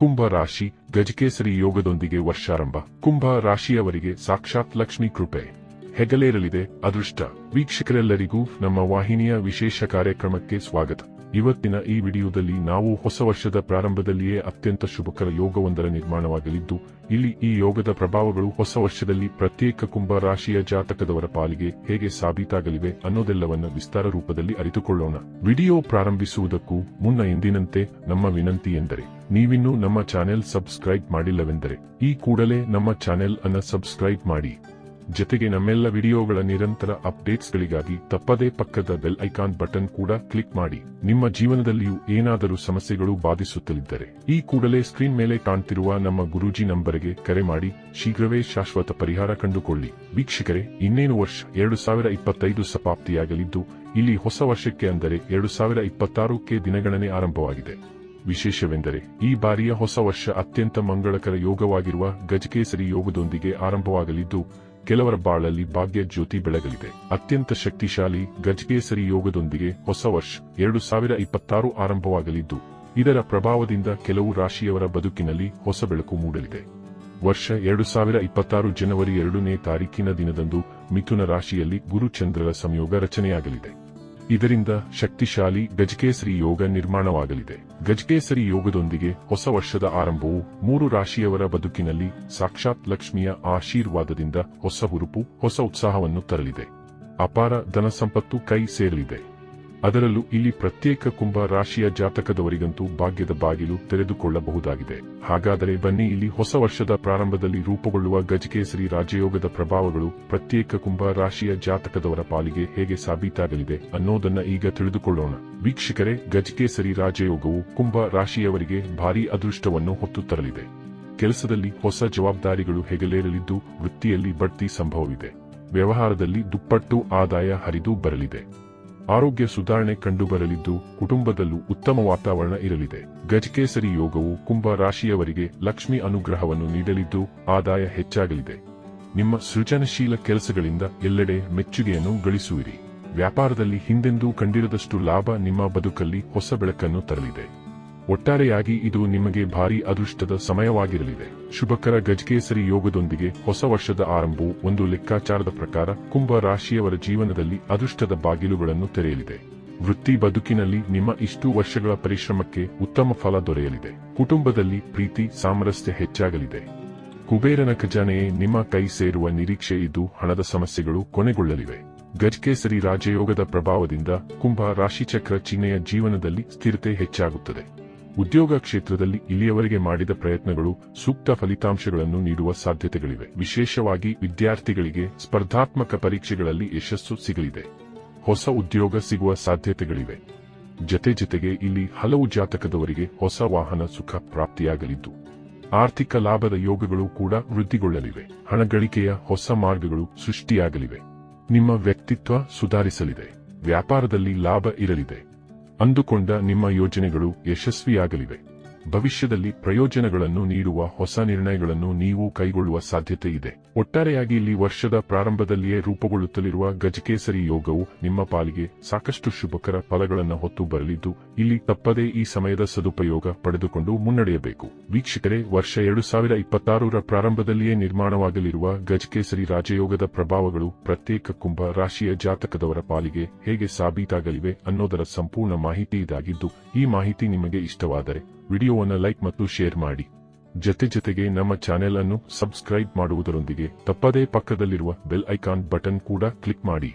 ಕುಂಭ ರಾಶಿ ಗಜಕೇಸರಿ ಯೋಗದೊಂದಿಗೆ ವರ್ಷಾರಂಭ. ಕುಂಭ ರಾಶಿಯವರಿಗೆ ಸಾಕ್ಷಾತ್ ಲಕ್ಷ್ಮಿ ಕೃಪೆ. ಹೆಗಲೇರಲಿದೆ, ಅದೃಷ್ಟ. ವೀಕ್ಷಕರೆಲ್ಲರಿಗೂ ನಮ್ಮ ವಾಹಿನಿಯ ವಿಶೇಷ ಕಾರ್ಯಕ್ರಮಕ್ಕೆ ಸ್ವಾಗತ. ಇವತ್ತಿನ ಈ ವಿಡಿಯೋದಲ್ಲಿ ನಾವು ಹೊಸ ವರ್ಷದ ಪ್ರಾರಂಭದಲ್ಲಿಯೇ ಅತ್ಯಂತ ಶುಭಕರ ಯೋಗವೊಂದರ ನಿರ್ಮಾಣವಾಗಲಿದ್ದು, ಇಲ್ಲಿ ಈ ಯೋಗದ ಪ್ರಭಾವಗಳು ಹೊಸ ವರ್ಷದಲ್ಲಿ ಪ್ರತ್ಯೇಕ ಕುಂಭ ರಾಶಿಯ ಜಾತಕದವರ ಪಾಲಿಗೆ ಹೇಗೆ ಸಾಬೀತಾಗಲಿವೆ ಅನ್ನೋದೆಲ್ಲವನ್ನ ವಿಸ್ತಾರ ರೂಪದಲ್ಲಿ ಅರಿತುಕೊಳ್ಳೋಣ. ವಿಡಿಯೋ ಪ್ರಾರಂಭಿಸುವುದಕ್ಕೂ ಮುನ್ನ ಎಂದಿನಂತೆ ನಮ್ಮ ವಿನಂತಿ ಎಂದರೆ, ನೀವಿನ್ನೂ ನಮ್ಮ ಚಾನೆಲ್ ಸಬ್ಸ್ಕ್ರೈಬ್ ಮಾಡಿಲ್ಲವೆಂದರೆ, ಈ ಕೂಡಲೇ ನಮ್ಮ ಚಾನೆಲ್ ಅನ್ನ ಸಬ್ಸ್ಕ್ರೈಬ್ ಮಾಡಿ. ಜೊತೆಗೆ ನಮ್ಮೆಲ್ಲ ವಿಡಿಯೋಗಳ ನಿರಂತರ ಅಪ್ಡೇಟ್ಸ್ಗಳಿಗಾಗಿ ತಪ್ಪದೇ ಪಕ್ಕದ ಬೆಲ್ ಐಕಾನ್ ಬಟನ್ ಕೂಡ ಕ್ಲಿಕ್ ಮಾಡಿ. ನಿಮ್ಮ ಜೀವನದಲ್ಲಿಯೂ ಏನಾದರೂ ಸಮಸ್ಯೆಗಳು ಬಾಧಿಸುತ್ತಲಿದ್ದರೆ ಈ ಕೂಡಲೇ ಸ್ಕ್ರೀನ್ ಮೇಲೆ ಕಾಣ್ತಿರುವ ನಮ್ಮ ಗುರೂಜಿ ನಂಬರ್ಗೆ ಕರೆ ಮಾಡಿ. ಶೀಘ್ರವೇ ಶಾಶ್ವತ ಪರಿಹಾರ ಕಂಡುಕೊಳ್ಳಿ. ವೀಕ್ಷಕರೇ, ಇನ್ನೇನು ವರ್ಷ ಎರಡು ಸಾವಿರ ಇಪ್ಪತ್ತೈದು ಸಪಾಪ್ತಿಯಾಗಲಿದ್ದು ಇಲ್ಲಿ ಹೊಸ ವರ್ಷಕ್ಕೆ ಅಂದರೆ ಎರಡು ಸಾವಿರ ಇಪ್ಪತ್ತಾರಕ್ಕೆ ದಿನಗಣನೆ ಆರಂಭವಾಗಿದೆ. ವಿಶೇಷವೆಂದರೆ, ಈ ಬಾರಿಯ ಹೊಸ ವರ್ಷ ಅತ್ಯಂತ ಮಂಗಳಕರ ಯೋಗವಾಗಿರುವ ಗಜಕೇಸರಿ ಯೋಗದೊಂದಿಗೆ ಆರಂಭವಾಗಲಿದ್ದು ಕೆಲವರ ಬಾಳಲ್ಲಿ ಭಾಗ್ಯ ಜ್ಯೋತಿ ಬೆಳಗಲಿದೆ. ಅತ್ಯಂತ ಶಕ್ತಿಶಾಲಿ ಗಜಕೇಸರಿ ಯೋಗದೊಂದಿಗೆ ಹೊಸ ವರ್ಷ ಎರಡು ಸಾವಿರ ಇಪ್ಪತ್ತಾರು ಆರಂಭವಾಗಲಿದ್ದು, ಇದರ ಪ್ರಭಾವದಿಂದ ಕೆಲವು ರಾಶಿಯವರ ಬದುಕಿನಲ್ಲಿ ಹೊಸ ಬೆಳಕು ಮೂಡಲಿದೆ. ವರ್ಷ ಎರಡು ಸಾವಿರ ಇಪ್ಪತ್ತಾರು ಜನವರಿ ಎರಡನೇ ತಾರೀಕಿನ ದಿನದಂದು ಮಿಥುನ ರಾಶಿಯಲ್ಲಿ ಗುರುಚಂದ್ರರ ಸಂಯೋಗ ರಚನೆಯಾಗಲಿದೆ. ಇದರಿಂದ ಶಕ್ತಿಶಾಲಿ ಗಜಕೇಸರಿ ಯೋಗ ನಿರ್ಮಾಣವಾಗಲಿದೆ. ಗಜಕೇಸರಿ ಯೋಗದೊಂದಿಗೆ ಹೊಸ ವರ್ಷದ ಆರಂಭವು ಮೂರು ರಾಶಿಯವರ ಬದುಕಿನಲ್ಲಿ ಸಾಕ್ಷಾತ್ ಲಕ್ಷ್ಮಿಯ ಆಶೀರ್ವಾದದಿಂದ ಹೊಸ ಹುರುಪು, ಹೊಸ ಉತ್ಸಾಹವನ್ನು ತರಲಿದೆ. ಅಪಾರ ಧನಸಂಪತ್ತು ಕೈ ಸೇರಲಿದೆ. ಅದರಲ್ಲೂ ಇಲ್ಲಿ ಪ್ರತ್ಯೇಕ ಕುಂಭ ರಾಶಿಯ ಜಾತಕದವರಿಗಂತೂ ಭಾಗ್ಯದ ಬಾಗಿಲು ತೆರೆದುಕೊಳ್ಳಬಹುದಾಗಿದೆ. ಹಾಗಾದರೆ ಬನ್ನಿ ಇಲ್ಲಿ ಹೊಸ ವರ್ಷದ ಪ್ರಾರಂಭದಲ್ಲಿ ರೂಪುಗೊಳ್ಳುವ ಗಜಕೇಸರಿ ರಾಜಯೋಗದ ಪ್ರಭಾವಗಳು ಪ್ರತ್ಯೇಕ ಕುಂಭ ರಾಶಿಯ ಜಾತಕದವರ ಪಾಲಿಗೆ ಹೇಗೆ ಸಾಬೀತಾಗಲಿದೆ ಅನ್ನೋದನ್ನ ಈಗ ತಿಳಿದುಕೊಳ್ಳೋಣ. ವೀಕ್ಷಕರೇ, ಗಜಕೇಸರಿ ರಾಜಯೋಗವು ಕುಂಭ ರಾಶಿಯವರಿಗೆ ಭಾರೀ ಅದೃಷ್ಟವನ್ನು ಹೊತ್ತು ತರಲಿದೆ. ಕೆಲಸದಲ್ಲಿ ಹೊಸ ಜವಾಬ್ದಾರಿಗಳು ಹೆಗಲೇರಲಿದ್ದು, ವೃತ್ತಿಯಲ್ಲಿ ಬಡ್ತಿ ಸಂಭವವಿದೆ. ವ್ಯವಹಾರದಲ್ಲಿ ದುಪ್ಪಟ್ಟು ಆದಾಯ ಹರಿದು ಬರಲಿದೆ. ಆರೋಗ್ಯ ಸುಧಾರಣೆ ಕಂಡುಬರಲಿದ್ದು ಕುಟುಂಬದಲ್ಲೂ ಉತ್ತಮ ವಾತಾವರಣ ಇರಲಿದೆ. ಗಜಕೇಸರಿ ಯೋಗವು ಕುಂಭ ರಾಶಿಯವರಿಗೆ ಲಕ್ಷ್ಮಿ ಅನುಗ್ರಹವನ್ನು ನೀಡಲಿದ್ದು ಆದಾಯ ಹೆಚ್ಚಾಗಲಿದೆ. ನಿಮ್ಮ ಸೃಜನಶೀಲ ಕೆಲಸಗಳಿಂದ ಎಲ್ಲೆಡೆ ಮೆಚ್ಚುಗೆಯನ್ನು ಗಳಿಸುವಿರಿ. ವ್ಯಾಪಾರದಲ್ಲಿ ಹಿಂದೆಂದೂ ಕಂಡಿರದಷ್ಟು ಲಾಭ ನಿಮ್ಮ ಬದುಕಲ್ಲಿ ಹೊಸ ಬೆಳಕನ್ನು ತರಲಿದೆ. ಒಟ್ಟಾರೆಯಾಗಿ ಇದು ನಿಮಗೆ ಭಾರಿ ಅದೃಷ್ಟದ ಸಮಯವಾಗಿರಲಿದೆ. ಶುಭಕರ ಗಜಕೇಸರಿ ಯೋಗದೊಂದಿಗೆ ಹೊಸ ವರ್ಷದ ಆರಂಭವು ಒಂದು ಲೆಕ್ಕಾಚಾರದ ಪ್ರಕಾರ ಕುಂಭ ರಾಶಿಯವರ ಜೀವನದಲ್ಲಿ ಅದೃಷ್ಟದ ಬಾಗಿಲುಗಳನ್ನು ತೆರೆಯಲಿದೆ. ವೃತ್ತಿ ಬದುಕಿನಲ್ಲಿ ನಿಮ್ಮ ಇಷ್ಟು ವರ್ಷಗಳ ಪರಿಶ್ರಮಕ್ಕೆ ಉತ್ತಮ ಫಲ ದೊರೆಯಲಿದೆ. ಕುಟುಂಬದಲ್ಲಿ ಪ್ರೀತಿ, ಸಾಮರಸ್ಯ ಹೆಚ್ಚಾಗಲಿದೆ. ಕುಬೇರನ ಖಜಾನೆಯೇ ನಿಮ್ಮ ಕೈ ಸೇರುವ ನಿರೀಕ್ಷೆ ಇದ್ದು ಹಣದ ಸಮಸ್ಯೆಗಳು ಕೊನೆಗೊಳ್ಳಲಿವೆ. ಗಜಕೇಸರಿ ರಾಜಯೋಗದ ಪ್ರಭಾವದಿಂದ ಕುಂಭ ರಾಶಿಚಕ್ರ ಚಿಹ್ನೆಯ ಜೀವನದಲ್ಲಿ ಸ್ಥಿರತೆ ಹೆಚ್ಚಾಗುತ್ತದೆ. ಉದ್ಯೋಗ ಕ್ಷೇತ್ರದಲ್ಲಿ ಇಲ್ಲಿಯವರೆಗೆ ಮಾಡಿದ ಪ್ರಯತ್ನಗಳು ಸೂಕ್ತ ಫಲಿತಾಂಶಗಳನ್ನು ನೀಡುವ ಸಾಧ್ಯತೆಗಳಿವೆ. ವಿಶೇಷವಾಗಿ ವಿದ್ಯಾರ್ಥಿಗಳಿಗೆ ಸ್ಪರ್ಧಾತ್ಮಕ ಪರೀಕ್ಷೆಗಳಲ್ಲಿ ಯಶಸ್ಸು ಸಿಗಲಿದೆ. ಹೊಸ ಉದ್ಯೋಗ ಸಿಗುವ ಸಾಧ್ಯತೆಗಳಿವೆ. ಜತೆ ಜತೆಗೆ ಇಲ್ಲಿ ಹಲವು ಜಾತಕದವರಿಗೆ ಹೊಸ ವಾಹನ ಸುಖ ಪ್ರಾಪ್ತಿಯಾಗಲಿದ್ದು, ಆರ್ಥಿಕ ಲಾಭದ ಯೋಗಗಳು ಕೂಡ ವೃದ್ಧಿಗೊಳ್ಳಲಿವೆ. ಹಣ ಗಳಿಕೆಯ ಹೊಸ ಮಾರ್ಗಗಳು ಸೃಷ್ಟಿಯಾಗಲಿವೆ. ನಿಮ್ಮ ವ್ಯಕ್ತಿತ್ವ ಸುಧಾರಿಸಲಿದೆ. ವ್ಯಾಪಾರದಲ್ಲಿ ಲಾಭ ಇರಲಿದೆ. ಅಂದುಕೊಂಡ ನಿಮ್ಮ ಯೋಜನೆಗಳು ಯಶಸ್ವಿಯಾಗಲಿವೆ. ಭವಿಷ್ಯದಲ್ಲಿ ಪ್ರಯೋಜನಗಳನ್ನು ನೀಡುವ ಹೊಸ ನಿರ್ಣಯಗಳನ್ನು ನೀವು ಕೈಗೊಳ್ಳುವ ಸಾಧ್ಯತೆ ಇದೆ. ಒಟ್ಟಾರೆಯಾಗಿ ಇಲ್ಲಿ ವರ್ಷದ ಪ್ರಾರಂಭದಲ್ಲಿಯೇ ರೂಪುಗೊಳ್ಳುತ್ತಲಿರುವ ಗಜಕೇಸರಿ ಯೋಗವು ನಿಮ್ಮ ಪಾಲಿಗೆ ಸಾಕಷ್ಟು ಶುಭಕರ ಫಲಗಳನ್ನು ಹೊತ್ತು ಬರಲಿದ್ದು, ಇಲ್ಲಿ ತಪ್ಪದೇ ಈ ಸಮಯದ ಸದುಪಯೋಗ ಪಡೆದುಕೊಂಡು ಮುನ್ನಡೆಯಬೇಕು. ವೀಕ್ಷಕರೇ, ವರ್ಷ ಎರಡು ಸಾವಿರ ಇಪ್ಪತ್ತಾರರ ಪ್ರಾರಂಭದಲ್ಲಿಯೇ ನಿರ್ಮಾಣವಾಗಲಿರುವ ಗಜಕೇಸರಿ ರಾಜಯೋಗದ ಪ್ರಭಾವಗಳು ಪ್ರತ್ಯೇಕ ಕುಂಭ ರಾಶಿಯ ಜಾತಕದವರ ಪಾಲಿಗೆ ಹೇಗೆ ಸಾಬೀತಾಗಲಿವೆ ಅನ್ನೋದರ ಸಂಪೂರ್ಣ ಮಾಹಿತಿ ಇದಾಗಿದ್ದು, ಈ ಮಾಹಿತಿ ನಿಮಗೆ ಇಷ್ಟವಾದರೆ ವಿಡಿಯೋವನ್ನು ಲೈಕ್ ಮತ್ತು ಶೇರ್ ಮಾಡಿ. ಜತೆ ಜತೆಗೆ ನಮ್ಮ ಚಾನೆಲ್ ಅನ್ನು ಸಬ್ಸ್ಕ್ರೈಬ್ ಮಾಡುವುದರೊಂದಿಗೆ ತಪ್ಪದೇ ಪಕ್ಕದಲ್ಲಿರುವ ಬೆಲ್ ಐಕಾನ್ ಬಟನ್ ಕೂಡ ಕ್ಲಿಕ್ ಮಾಡಿ.